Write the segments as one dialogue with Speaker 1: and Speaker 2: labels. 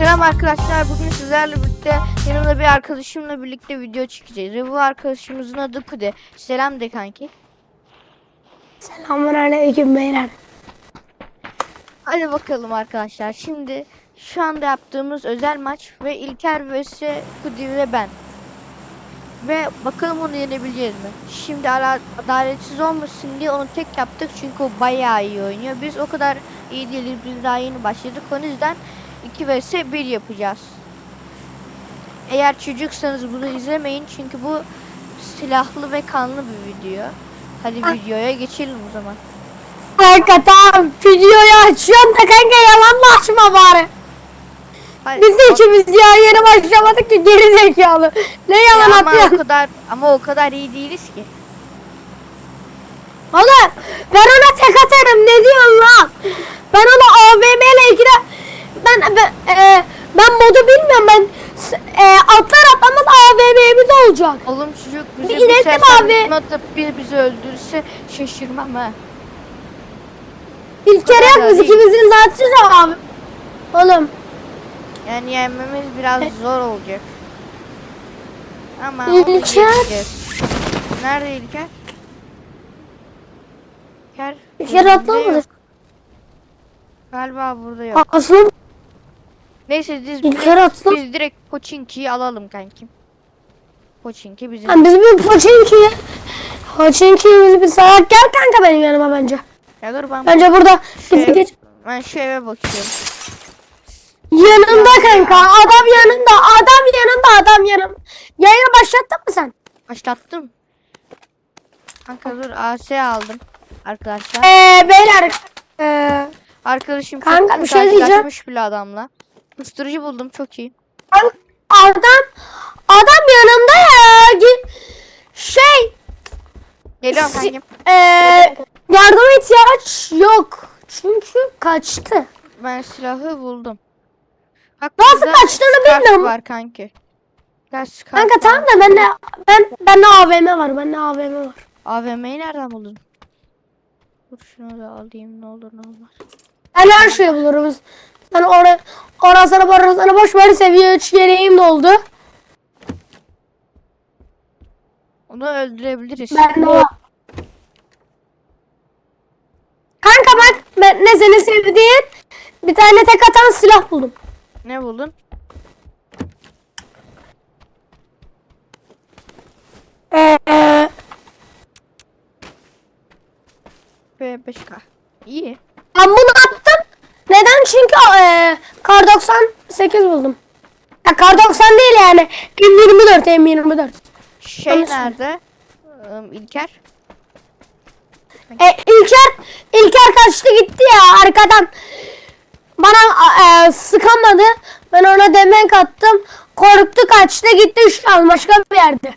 Speaker 1: Selam arkadaşlar. Bugün sizlerle birlikte yanımda bir arkadaşımla birlikte video çekeceğiz. Ve bu arkadaşımızın adı Kude. Selam de kanki.
Speaker 2: Selamünaleyküm beyler.
Speaker 1: Hadi bakalım arkadaşlar. Şimdi şu anda yaptığımız özel maç ve İlker vs Kude ve ben. Ve bakalım onu yenebileceğiz mi? Şimdi adaletsiz olmasın diye onu tek yaptık çünkü o bayağı iyi oynuyor. Biz o kadar iyi değiliz. Biz daha yeni başladık. O yüzden 2 vs 1 yapacağız. Eğer çocuksanız bunu izlemeyin çünkü bu silahlı ve kanlı bir video. Hadi videoya geçelim o zaman.
Speaker 2: Kanka tamam videoyu açıyorum da kanka yalan mı açma bari.
Speaker 1: Hadi.
Speaker 2: Biz de ikimiz ya yeni başlamadık ki geri zekalı. Ne yalan
Speaker 1: ama o kadar ama o kadar iyi değiliz ki.
Speaker 2: Oğlum ben ona tek atarım ne diyorsun lan? Ben ona AVM ile ilgili ben ben, e, ben modu bilmiyorum ben s- e, atlar atlamaz AVM'miz olacak.
Speaker 1: Oğlum çocuk bize
Speaker 2: Bir
Speaker 1: bir sersem
Speaker 2: abi.
Speaker 1: atıp bir bizi öldürürse şaşırmam ha.
Speaker 2: İlk kere
Speaker 1: değil.
Speaker 2: ikimizin zaten abi. Oğlum
Speaker 1: Yani yenmemiz biraz zor olacak. Ama
Speaker 2: İlker.
Speaker 1: Nerede İlker? İlker.
Speaker 2: İlker atlamadı.
Speaker 1: Galiba burada yok.
Speaker 2: aslında
Speaker 1: Neyse biz,
Speaker 2: İlker atlam.
Speaker 1: biz direkt Pochinki'yi alalım kankim. Pochinki bizim.
Speaker 2: Yani biz bir Pochinki'ye Pochinki'ye bir salak gel kanka benim yanıma bence.
Speaker 1: Ya dur ben,
Speaker 2: Bence burada
Speaker 1: şu,
Speaker 2: bizi
Speaker 1: ev-
Speaker 2: geç.
Speaker 1: ben şu eve bakıyorum.
Speaker 2: Yanımda kanka adam yanımda adam yanımda adam yanım. Yayını başlattın mı sen?
Speaker 1: Başlattım. Kanka dur AS aldım. Arkadaşlar.
Speaker 2: Eee beyler eee
Speaker 1: Arkadaşım
Speaker 2: Kanka,
Speaker 1: çok
Speaker 2: bir şey diyeceğim.
Speaker 1: bile adamla. Kusturucu buldum çok iyi.
Speaker 2: adam adam yanımda ya. Gi- Şey
Speaker 1: Geliyorum kankim.
Speaker 2: eee yardıma ihtiyaç yok. Çünkü kaçtı.
Speaker 1: Ben silahı buldum. Bak
Speaker 2: Nasıl kaçtığını bilmiyorum.
Speaker 1: var kanki. Scarf
Speaker 2: Kanka tamam da bende ben bende AVM var. Bende AVM var.
Speaker 1: AVM'yi nereden buldun? Dur şunu da alayım ne olur ne olmaz.
Speaker 2: Ben her şeyi buluruz. Sen oraya orasını burasını boş ver seviye 3 yeleğim de oldu.
Speaker 1: Onu öldürebiliriz.
Speaker 2: Ben de o. Kanka bak ben ne seni sevdiğin bir tane tek atan silah buldum.
Speaker 1: Ne buldun?
Speaker 2: Ee,
Speaker 1: B5K. İyi.
Speaker 2: ben bunu attım. Neden? Çünkü e, kar 98 buldum. Ya kar 90 değil yani. M24 M24.
Speaker 1: Şey nerede? Im, İlker.
Speaker 2: E, İlker, İlker kaçtı gitti ya arkadan. Bana e, sıkamadı. Ben ona demek attım. Korktu kaçtı gitti şu an başka bir yerde.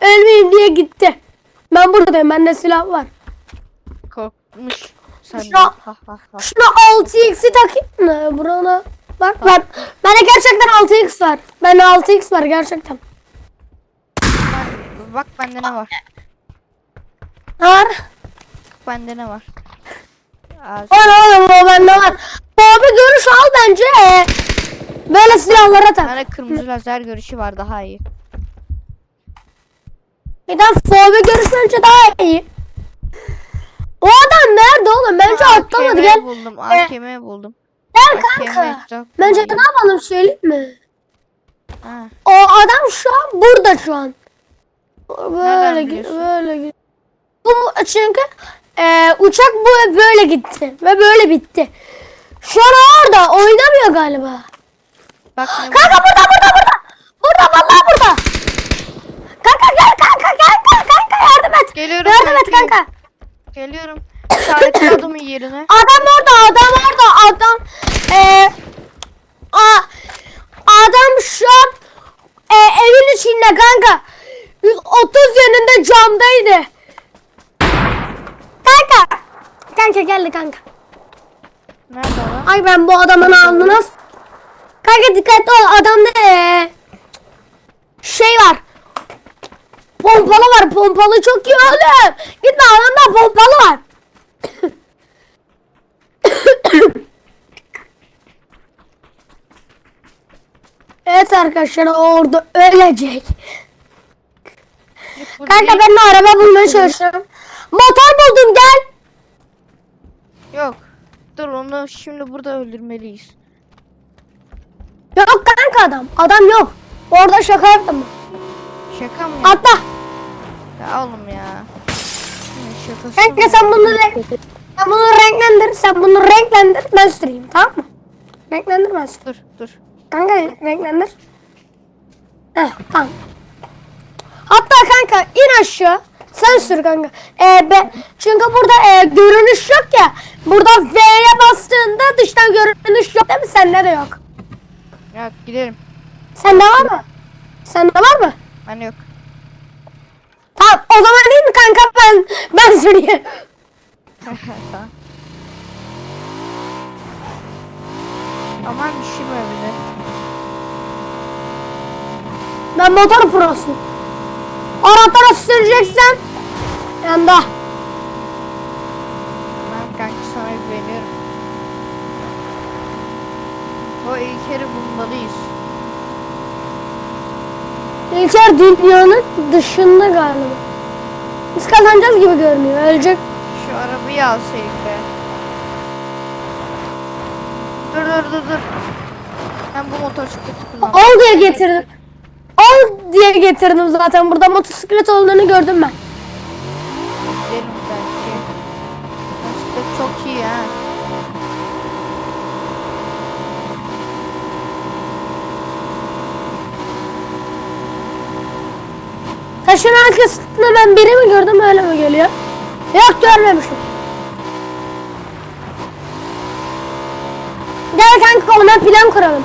Speaker 2: Ölmeyeyim diye gitti. Ben buradayım. Bende silah var.
Speaker 1: Korkmuş. Sen.
Speaker 2: Şuna-. Şuna 6x'i takayım mı? Burana. Bak ben. Bende gerçekten 6x var. Bende 6x var gerçekten.
Speaker 1: Bak bende ne var?
Speaker 2: Ne var?
Speaker 1: Bende ne var?
Speaker 2: Var oğlum o bende var. Abi görüş al bence. Böyle silahlara tak.
Speaker 1: Bende kırmızı lazer görüşü var daha iyi.
Speaker 2: De fobi görüş bence daha iyi. O adam nerede oğlum? Bence atlamadı
Speaker 1: AKM
Speaker 2: gel.
Speaker 1: buldum.
Speaker 2: Ee,
Speaker 1: AKM buldum.
Speaker 2: Gel kanka. Bence ne yapalım söyleyeyim mi?
Speaker 1: Ha.
Speaker 2: O adam şu an burada şu an. Böyle git, böyle git. Bu çünkü e, uçak bu böyle gitti ve böyle bitti. Şu an orada oynamıyor galiba.
Speaker 1: Bak
Speaker 2: Kanka burada burada burada. Burada vallahi burada. Kanka gel kanka gel kanka, kanka yardım et.
Speaker 1: Geliyorum
Speaker 2: yardım et
Speaker 1: kanki.
Speaker 2: kanka.
Speaker 1: Geliyorum. İşaretledim yerine.
Speaker 2: Adam orada adam orada adam. E, a, adam şu an e, evin içinde kanka. 130 yönünde camdaydı. Kanka. Kanka geldi kanka.
Speaker 1: Nerede o?
Speaker 2: Ay ben bu adamın alnına... Kanka dikkatli ol adamda ee, şey var. Pompalı var pompalı çok iyi oğlum. Gitme adamda pompalı var. Evet arkadaşlar orada ölecek. Kanka ben de araba bulmaya çalışıyorum. Motor buldum gel.
Speaker 1: Yok. Dur onu şimdi burada öldürmeliyiz.
Speaker 2: Yok kanka adam. Adam yok. Orada şaka yaptım.
Speaker 1: Şaka mı ya?
Speaker 2: Atla.
Speaker 1: Ya oğlum ya. Şakası
Speaker 2: Kanka sen bunu renk, sen bunu renklendir. Sen bunu renklendir. Ben süreyim tamam mı? Renklendir ben süreyim.
Speaker 1: Dur dur.
Speaker 2: Kanka renklendir. Heh tamam. Hatta kanka in aşağı. Sen sür kanka. Ee, be, çünkü burada e, görünüş yok ya. Burada V'ye bastığında dıştan görünüş yok değil mi? Sende de yok.
Speaker 1: Ya gidelim.
Speaker 2: Sende var mı? Sende var mı?
Speaker 1: Hani yok.
Speaker 2: Tamam o zaman değil mi kanka ben ben süreyim.
Speaker 1: Tamam. Aman düşürme bir de.
Speaker 2: Ben motor prosuyum. Araçlara süreceksen yanda.
Speaker 1: Ben kanki sana güveniyorum. O İlker'i bulmalıyız.
Speaker 2: İlker dünyanın dışında galiba. Biz kazanacağız gibi görünüyor. Ölecek.
Speaker 1: Şu arabayı alsaydık be. Dur dur dur dur. Ben bu motosikleti kullandım.
Speaker 2: Ol diye getirdim. Ol diye getirdim zaten. Burada motosiklet olduğunu gördüm ben.
Speaker 1: Gidelim belki. Motosiklet çok iyi ha.
Speaker 2: Taşın arkasında ben biri mi gördüm öyle mi geliyor? Yok görmemişim. Gel kanka ona plan kuralım.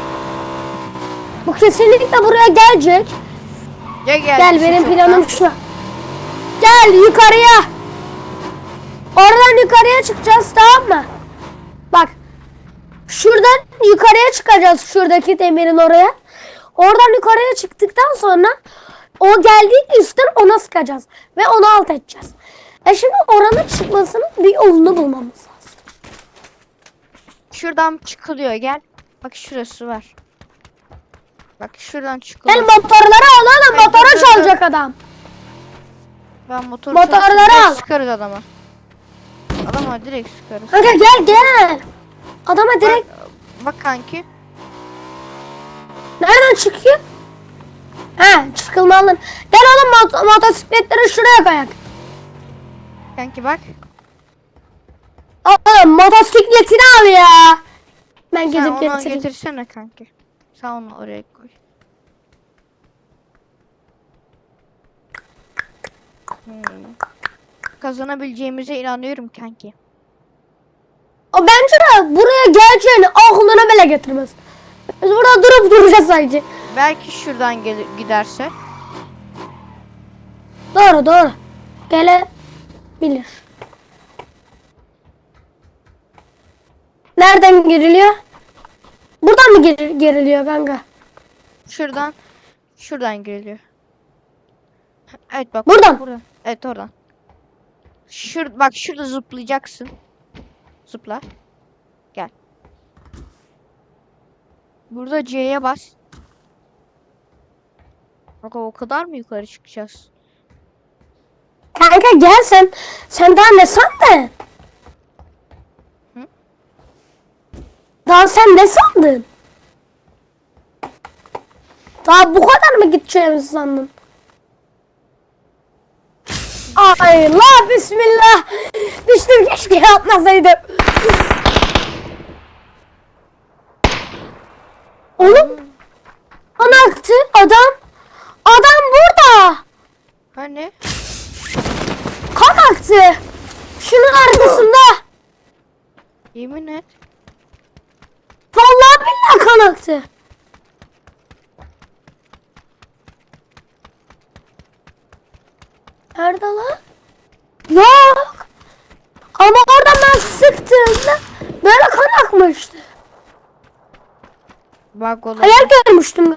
Speaker 2: Bu kesinlikle buraya gelecek.
Speaker 1: Gel gel.
Speaker 2: Gel benim planım şu. Gel yukarıya. Oradan yukarıya çıkacağız tamam mı? Bak. Şuradan yukarıya çıkacağız şuradaki demirin oraya. Oradan yukarıya çıktıktan sonra o geldiği üstten ona sıkacağız. Ve onu alt edeceğiz. E şimdi oranın çıkmasının bir yolunu bulmamız lazım.
Speaker 1: Şuradan çıkılıyor gel. Bak şurası var. Bak şuradan
Speaker 2: Gel
Speaker 1: çıkılıyor.
Speaker 2: motorları Motoru
Speaker 1: dur, dur,
Speaker 2: çalacak adam.
Speaker 1: Ben motoru
Speaker 2: Motorları
Speaker 1: direkt
Speaker 2: al.
Speaker 1: Sıkarız adama. Adama direkt sıkarız.
Speaker 2: Kanka gel gel. Adama direkt
Speaker 1: Bak, bak kanki.
Speaker 2: Nereden çıkıyor? He çıkılmalı. Gel oğlum mot- motosikletleri şuraya koyak.
Speaker 1: Kanki bak.
Speaker 2: Oğlum motosikletini al ya. Ben
Speaker 1: Sen
Speaker 2: gidip
Speaker 1: onu
Speaker 2: getireyim.
Speaker 1: getirsene kanki. Sen onu oraya koy. Hmm. Kazanabileceğimize inanıyorum kanki.
Speaker 2: O bence de buraya geleceğini aklına bile getirmez. Biz burada durup duracağız sadece.
Speaker 1: Belki şuradan gelir, giderse.
Speaker 2: Doğru doğru. Gelebilir. Nereden giriliyor? Buradan mı gir- giriliyor kanka?
Speaker 1: Şuradan şuradan giriliyor. Evet bak.
Speaker 2: Buradan.
Speaker 1: Buradan. Evet oradan. Şur bak şurada zıplayacaksın. Zıpla. Gel. Burada C'ye bas. Bak o kadar mı yukarı çıkacağız?
Speaker 2: Kanka gel sen. Sen daha ne sandın? Daha sen ne sandın? Daha bu kadar mı gideceğimizi sandın? Ay la bismillah. Düştüm keşke yapmasaydım. Oğlum. Ana aktı adam. Adam burada.
Speaker 1: Hani?
Speaker 2: Kan aktı. Şunun arkasında.
Speaker 1: Yemin et.
Speaker 2: Billahi kan aktı. Nerede lan? Yok. Ama orada ben sıktığımda böyle kan akmıştı.
Speaker 1: Bak oğlum.
Speaker 2: Hayal görmüştüm.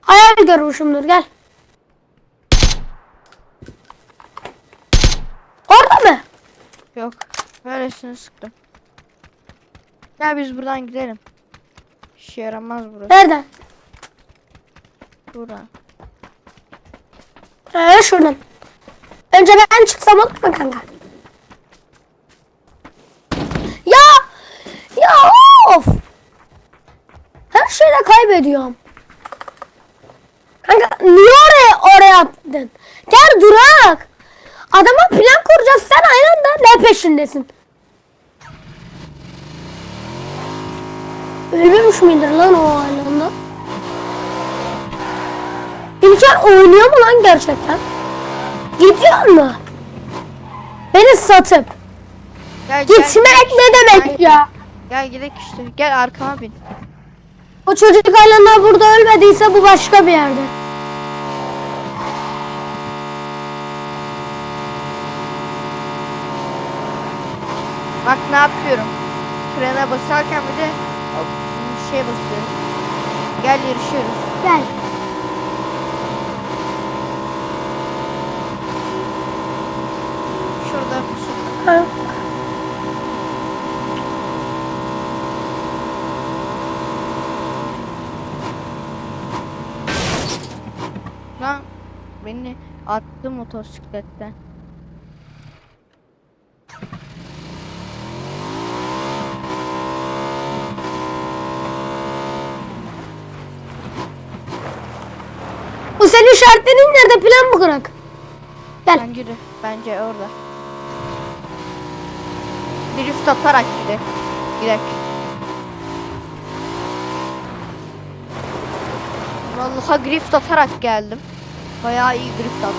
Speaker 2: Hayal görmüşümdür gel. Orada mı?
Speaker 1: Yok. Böylesini sıktım. Gel biz buradan gidelim. İşe yaramaz burası.
Speaker 2: Nerede?
Speaker 1: Şura.
Speaker 2: Ee, şuradan. Önce ben çıksam olur mu kanka? Ya! Ya of! Her şeyde kaybediyorum. Kanka niye oraya oraya attın? Gel durak. Adama plan kuracağız sen aynı anda ne peşindesin? Ölmemiş midir lan o aynı anda? İlker oynuyor mu lan gerçekten? Gidiyor mu? Beni satıp.
Speaker 1: Gel, gel,
Speaker 2: Gitmek ne demek ya?
Speaker 1: Gel gidelim işte. Gel arkama bin.
Speaker 2: O çocuk hala burada ölmediyse bu başka bir yerde.
Speaker 1: Bak ne yapıyorum. Frene basarken bir de şey basıyorum. Gel yarışıyoruz.
Speaker 2: Gel.
Speaker 1: Şurada pusu.
Speaker 2: Ha.
Speaker 1: Lan beni attı motosikletten.
Speaker 2: Bu senin işaretlerin nerede plan mı kurak? Gel.
Speaker 1: Bence de. Bence orada. Drift atarak gidelim. Gidelim. Vallahi drift atarak geldim. Bayağı iyi drift attım.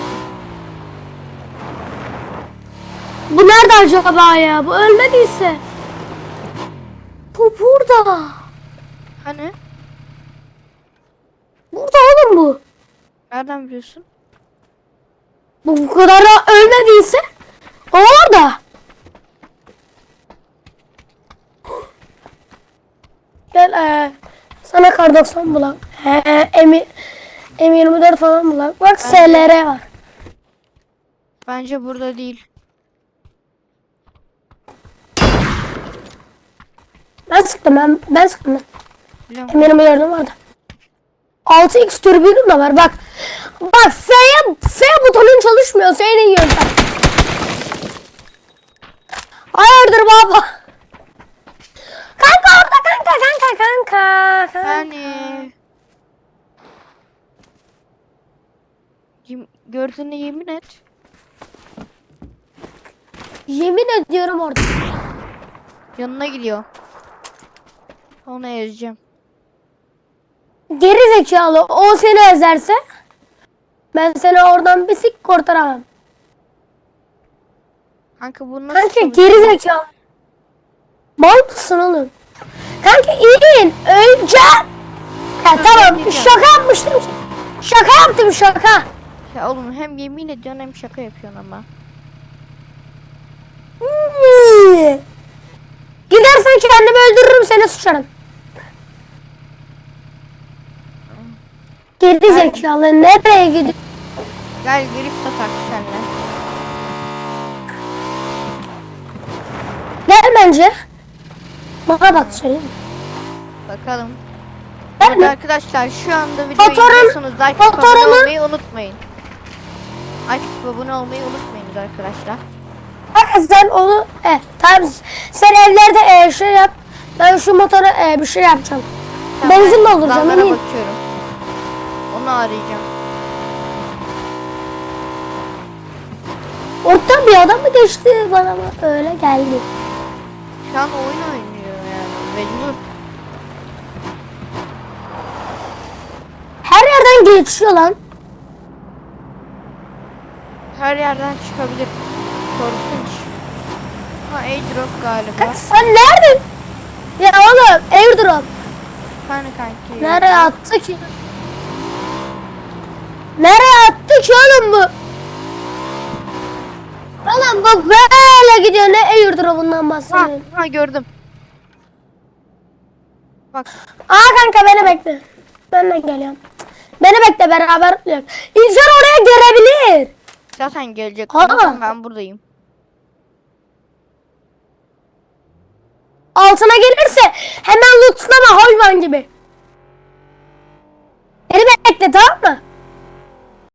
Speaker 2: Bu nerede acaba ya? Bu ölmediyse. Bu burada.
Speaker 1: Hani?
Speaker 2: Burada oğlum bu.
Speaker 1: Nereden biliyorsun?
Speaker 2: Bu bu kadar da ölmediyse. O orada. Gel ee, sana kar 90 bulak. He, M, M24 falan bulak. Bak SLR var.
Speaker 1: Bence burada değil.
Speaker 2: Ben sıktım ben, ben sıktım.
Speaker 1: Biliyorum.
Speaker 2: M24'üm vardı. 6x türbünüm de var bak. Bak F'ye F butonun çalışmıyor senin yöntem. Hayırdır baba? Kanka orada kanka kanka kanka. kanka.
Speaker 1: Yani gördüğüne yemin et.
Speaker 2: Yemin ediyorum orada.
Speaker 1: Yanına gidiyor. Onu ezeceğim.
Speaker 2: Geri zekalı o seni ezerse ben seni oradan bir sik kurtaramam.
Speaker 1: Kanka bu nasıl
Speaker 2: Kanka geri zekalı. Mal mısın oğlum? Kanka in öleceğim. Ya tamam şaka yapmıştım. Şaka yaptım şaka.
Speaker 1: Ya oğlum hem yemin ediyorsun hem şaka yapıyorsun ama.
Speaker 2: Gidersen kendimi öldürürüm seni suçarım. Geri zekalı nereye gidiyor?
Speaker 1: Gel drift atak senle.
Speaker 2: Gel bence. Bana bak söyleyeyim.
Speaker 1: Bakalım.
Speaker 2: Gel
Speaker 1: Evet
Speaker 2: mi?
Speaker 1: arkadaşlar şu anda videoyu
Speaker 2: Motorun-
Speaker 1: izliyorsanız like atıp abone olmayı unutmayın. Like atıp abone olmayı unutmayınız arkadaşlar.
Speaker 2: Sen onu e, tamam sen evlerde e, şey yap. Ben şu motora e, bir şey yapacağım. Benzin
Speaker 1: ben
Speaker 2: dolduracağım.
Speaker 1: damlara
Speaker 2: ineyim.
Speaker 1: bakıyorum. Onu arayacağım.
Speaker 2: Ortadan bir adam mı geçti bana mı? Öyle geldi.
Speaker 1: Şu an oyun oynuyor yani. Mecbur.
Speaker 2: Her yerden geçiyor lan.
Speaker 1: Her yerden çıkabilir. Korkunç. Ha airdrop galiba.
Speaker 2: Kanka sen nerede? Ya oğlum airdrop.
Speaker 1: Hani kanki.
Speaker 2: Nereye attı ki? Nereye attı ki oğlum bu? Oğlum bu böyle gidiyor ne airdrop'undan
Speaker 1: Ha,
Speaker 2: bahsediyorsun?
Speaker 1: ha gördüm. Bak
Speaker 2: Aa kanka beni bekle. Ben de geliyorum. Beni bekle beraber. Yok. İnsan oraya gelebilir.
Speaker 1: zaten gelecek. Yüzden ben buradayım.
Speaker 2: Altına gelirse hemen lootlama hayvan gibi. Beni bekle tamam mı?